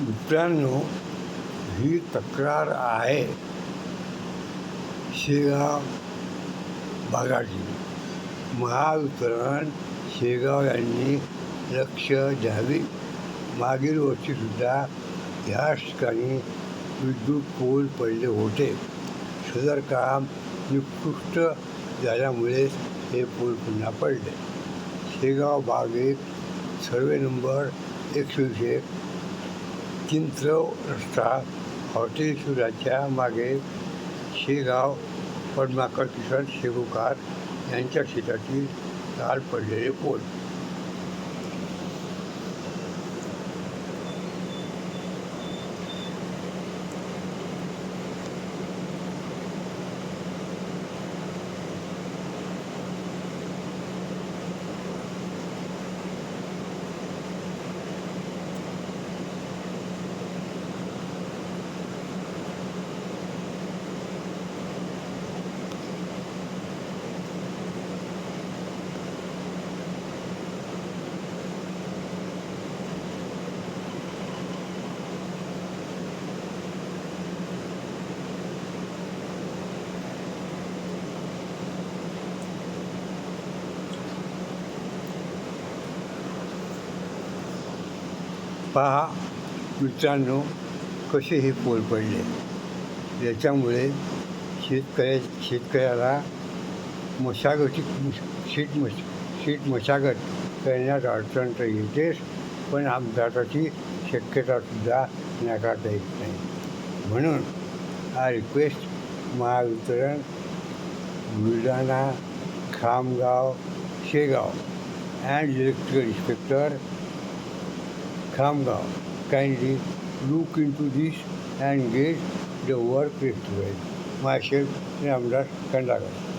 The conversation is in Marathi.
मित्रांनो ही तक्रार आहे शेगाव भागाची महावितरण शेगाव यांनी लक्ष द्यावी. मागील वर्षीसुद्धा ह्या ठिकाणी विद्युत पोल पडले होते. सदर काम निकृष्ट झाल्यामुळे हे पूल पुन्हा पडले. शेगाव बागेत सर्वे नंबर एकशे एक चिंचव रस्ता हॉटेल सुराच्या मागे शेगाव पद्माकर किशोर शेगुकार यांच्या शेतातील काल पडलेले पोल. पहा मित्रांनो कसे हे पोल पडले. याच्यामुळे शेतकऱ्या शेतकऱ्याला मशागती शेत मश शेत मशागत करण्यात अडचण तर येतेच पण अपघाताची शक्यतासुद्धा नाकारता येत नाही. म्हणून हा request Mahavitaran Buldhana Khamgaon Shegaon and electrical inspector Khamgaon. Kindly look into this and get the work restored. Myself, Ramdas Kandagar.